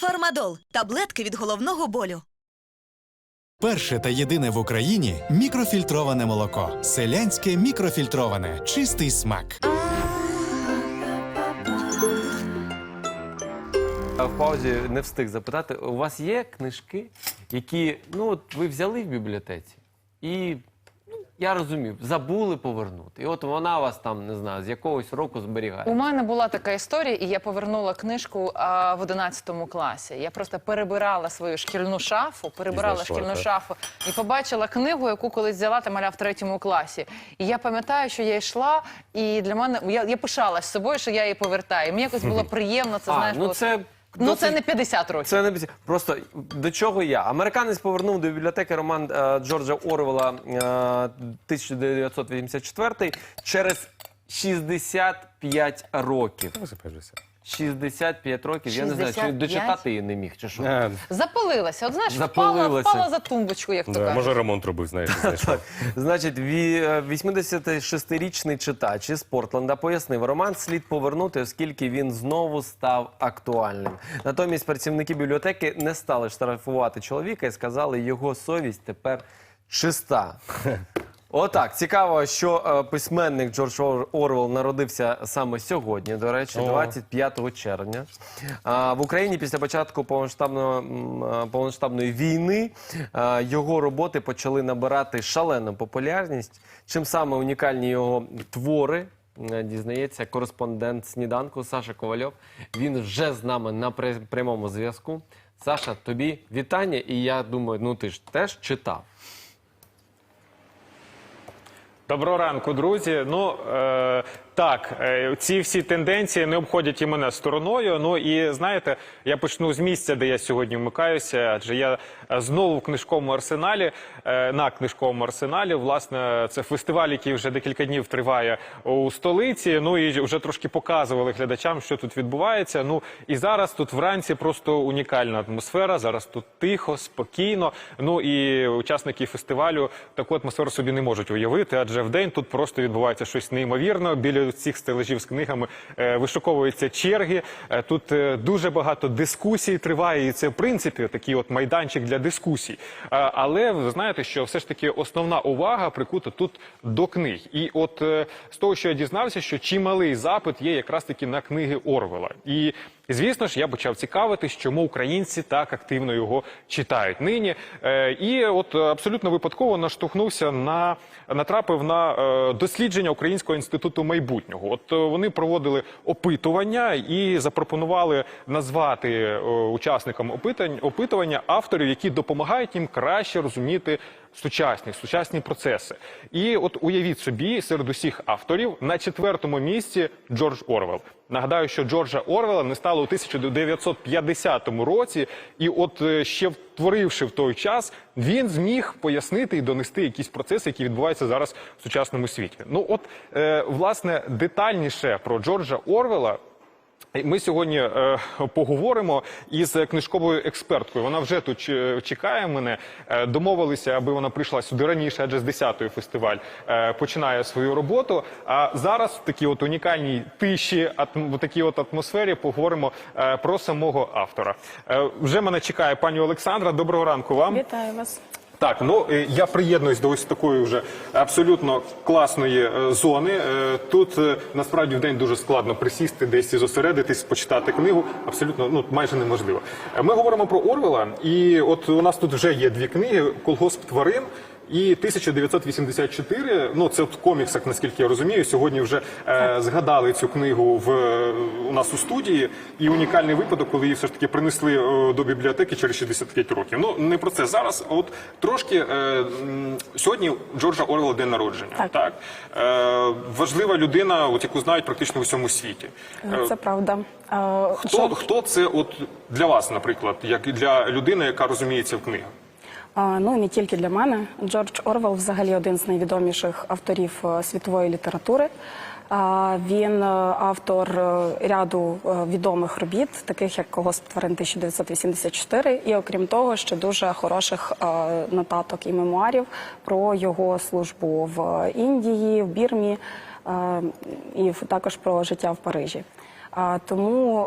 Фармадол таблетки від головного болю. Перше та єдине в Україні мікрофільтроване молоко. Селянське мікрофільтроване. Чистий смак. А В паузі не встиг запитати. У вас є книжки, які ну от ви взяли в бібліотеці, і я розумів, забули повернути. І от вона вас там не знаю, з якогось року зберігає. У мене була така історія, і я повернула книжку а, в 11 класі. Я просто перебирала свою шкільну шафу, перебирала знайшла, шкільну так? шафу і побачила книгу, яку колись взяла там маля в третьому класі. І я пам'ятаю, що я йшла, і для мене я, я пишалась собою, що я її повертаю. Мені якось було приємно. Це а, знаєш, ну було- це ну це не 50 років. Це не бі- просто до чого я. Американець повернув до бібліотеки роман е, Джорджа Орвела е, 1984 через 65 років. Висипаєшся. 65 років. Я не знаю, чи 65? дочитати її не міг, чи що. Е, Запалилася. От знаєш, впала, Запалилася. впала за тумбочку, як то да, кажуть. може ремонт робив, знаєш, знайшов. Значить, ві- е, 86-річний читач із Портленда пояснив, роман слід повернути, оскільки він знову став актуальним. Натомість працівники бібліотеки не стали штрафувати чоловіка і сказали, його совість тепер чиста. Отак, цікаво, що е, письменник Джордж Ор- Орвел народився саме сьогодні, до речі, 25 червня. А, в Україні після початку повномасштабного, м, е, повномасштабної війни е, його роботи почали набирати шалену популярність. Чим саме унікальні його твори. е, Дізнається кореспондент сніданку Саша Ковальов. Він вже з нами на пре- прямому зв'язку. Саша, тобі вітання, і я думаю, ну ти ж теж читав. Доброго ранку, друзі. Ну е, так, е, ці всі тенденції не обходять і мене стороною. Ну і знаєте, я почну з місця, де я сьогодні вмикаюся, адже я е, знову в книжковому арсеналі. е, на книжковому арсеналі. Власне, це фестиваль, який вже декілька днів триває у столиці. Ну і вже трошки показували глядачам, що тут відбувається. Ну і зараз тут вранці просто унікальна атмосфера. Зараз тут тихо, спокійно. Ну і учасники фестивалю таку атмосферу собі не можуть уявити, адже в день тут просто відбувається щось неймовірне. Біля цих стележів з книгами е, вишуковуються черги. Е, Тут е, дуже багато дискусій триває, і це в принципі такий от майданчик для дискусій. Але ви знаєте, що все ж таки основна увага прикута тут до книг. І от з того, що я дізнався, що чималий запит є якраз таки на книги Орвела. І Звісно ж, я почав цікавитись, чому українці так активно його читають нині. Е, і от абсолютно випадково наштовхнувся на натрапив на е, дослідження Українського інституту майбутнього. От е, вони проводили опитування і запропонували назвати е, учасникам опитань опитування авторів, які допомагають їм краще розуміти сучасність, сучасні процеси. І от уявіть собі, серед усіх авторів на четвертому місці Джордж Орвел. Нагадаю, що Джорджа Орвела не стало у 1950 році, і от е, ще втворивши в той час, він зміг пояснити і донести якісь процеси, які відбуваються зараз в сучасному світі. Ну от е, власне детальніше про Джорджа Орвела. Ми сьогодні е, поговоримо із книжковою експерткою. Вона вже тут чекає мене. Е, домовилися, аби вона прийшла сюди раніше, адже з 10-ї фестиваль е, починає свою роботу. А зараз в такій от унікальній тиші, атм- в такій от атмосфері поговоримо е, про самого автора. Е, вже мене чекає пані Олександра. Доброго ранку вам. Вітаю вас. Так, ну е, я приєднуюсь до ось такої вже абсолютно класної е, зони. Е, Тут насправді в день дуже складно присісти, десь і зосередитись, почитати книгу. Абсолютно ну майже неможливо. Ми говоримо про Орвела, і от у нас тут вже є дві книги: Колгосп тварин. І 1984, ну це в коміксах, наскільки я розумію. Сьогодні вже е, згадали цю книгу в е, у нас у студії. І унікальний випадок, коли її все ж таки принесли е, до бібліотеки через 65 років. Ну не про це зараз. От трошки е, сьогодні Джорджа Орвела день народження. Так. Е, важлива людина, от яку знають практично в усьому світі. Е, Це правда. Хто, Джордж- хто це от для вас, наприклад, як для людини, яка розуміється в книгах? Ну і не тільки для мене. Джордж Орвел взагалі один з найвідоміших авторів е, світової літератури. Він е, автор е, ряду відомих робіт, таких як Колгосп тварин 1984, і окрім того, ще дуже хороших нотаток і мемуарів про його службу в Індії, в Бірмі і також про життя в Парижі. Тому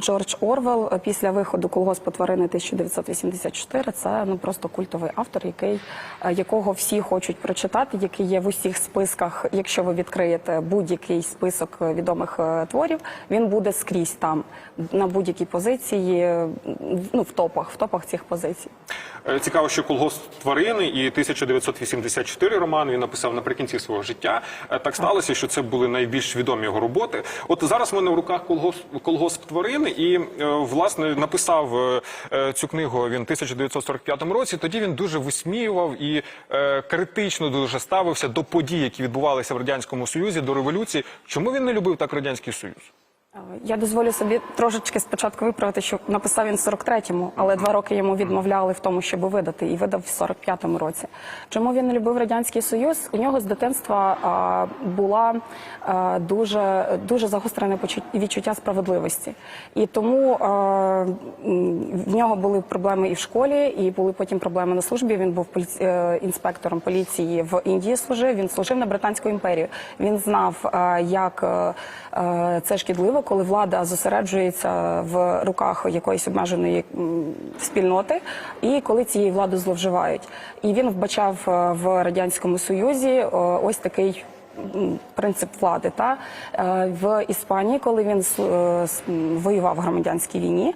Джордж Орвел е, після виходу колгоспу тварини 1984 це ну просто культовий автор, який е, якого всі хочуть прочитати, який є в усіх списках. Якщо ви відкриєте будь-який список е, відомих творів, він буде скрізь там на будь-якій позиції, ну в топах, в топах цих позицій. Цікаво, що колгосп тварини і 1984 роман він написав наприкінці свого життя. Так сталося, що це були найбільш відомі його роботи. От зараз в мене в руках колгосп, колгосп тварини, і е, власне написав е, е, цю книгу він в 1945 році. Тоді він дуже висміював і критично дуже ставився до подій, які відбувалися в радянському союзі, до революції. Чому він не любив так радянський союз? Е, Я дозволю собі трошечки спочатку виправити, що написав він в 43-му, але два роки йому відмовляли в тому, щоб видати, і видав в 45-му році. Чому він не любив радянський союз? У нього з дитинства а, була а, дуже дуже загострене відчуття справедливості, і тому а, в нього були проблеми і в школі, і були потім проблеми на службі. Він був поліці... е, інспектором поліції в Індії. Служив. Він служив на британську імперію. Він знав, а, як е, е, це шкідливо, коли влада зосереджується в руках якоїсь обмеженої спільноти, і коли цією владу зловживають. І він вбачав е, в радянському союзі е, ось такий. Принцип влади та Е, в Іспанії, коли він воював в громадянській війні,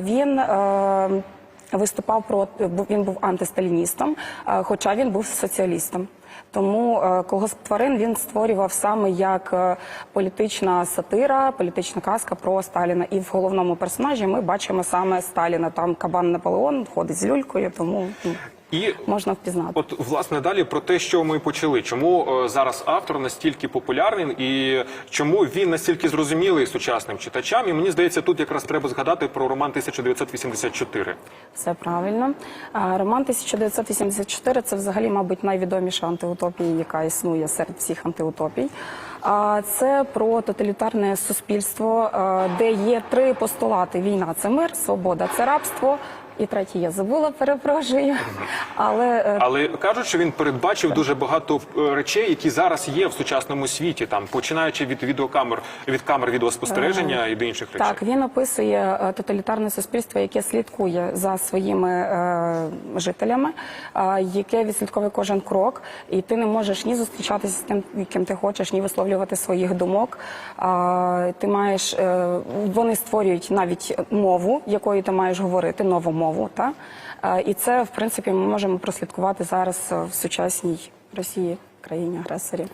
він виступав проти він був антисталіністом, хоча він був соціалістом. Тому е, колгосп тварин він створював саме як е, політична сатира, політична казка про Сталіна. І в головному персонажі ми бачимо саме Сталіна. Там кабан Наполеон ходить з люлькою, тому ну, І можна впізнати. От власне далі про те, що ми почали. Чому е, зараз автор настільки популярний і чому він настільки зрозумілий сучасним читачам? І мені здається, тут якраз треба згадати про роман 1984. Все правильно. А, Роман 1984 це взагалі, мабуть, найвідоміша антиутопія, яка існує серед всіх антиутопій. А, Це про тоталітарне суспільство, е, де є три постулати: війна це мир, свобода це рабство. І третій я забула, перепрошую. Але е, Але кажуть, що він передбачив дуже багато е, речей, які зараз є в сучасному світі, там починаючи від відеокамер, від камер відеоспостереження і до інших речей. Так, він описує е, тоталітарне суспільство, яке слідкує за своїми е, жителями, е, яке відслідковує кожен крок, і ти не можеш ні зустрічатися з тим, ким ти хочеш, ні висловлювати своїх думок. Е, ти маєш е, вони створюють навіть мову, якою ти маєш говорити, нову мову. Та? Е, і це, в принципі, ми можемо прослідкувати зараз е, в сучасній Росії, країні агресорі.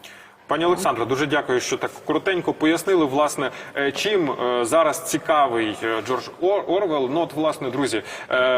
Пані Олександро, дуже дякую, що так коротенько пояснили, власне, е, чим зараз цікавий Джордж Орвел. Ну, от, власне, друзі,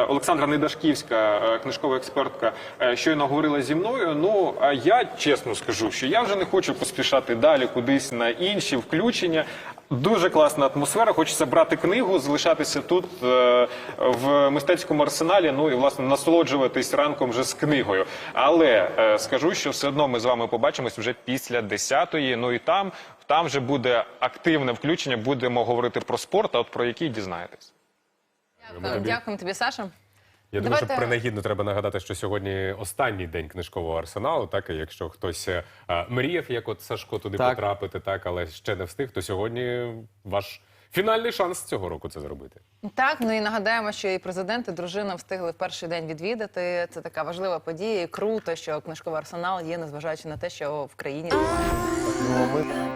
Олександра Недашківська, книжкова експертка, щойно говорила зі мною. Ну, а я чесно скажу, що я вже не хочу поспішати далі кудись на інші включення. Дуже класна атмосфера. Хочеться брати книгу, залишатися тут е, в мистецькому арсеналі. Ну і власне насолоджуватись ранком вже з книгою. Але е, скажу, що все одно ми з вами побачимось вже після 10-ї. Ну і там, там вже буде активне включення. Будемо говорити про спорт, а от про який дізнаєтесь. Дякую, дякуємо тобі, Саша. Я думаю, що принагідно треба нагадати, що сьогодні останній день книжкового арсеналу. Так, і якщо хтось е, мріяв, як от Сашко туди Так. потрапити, так, але ще не встиг, то сьогодні ваш фінальний шанс цього року це зробити. Так, ну і нагадаємо, що і президент, і дружина встигли в перший день відвідати. Це така важлива подія. І круто, що книжковий арсенал є, незважаючи на те, що в країні. Ну, ми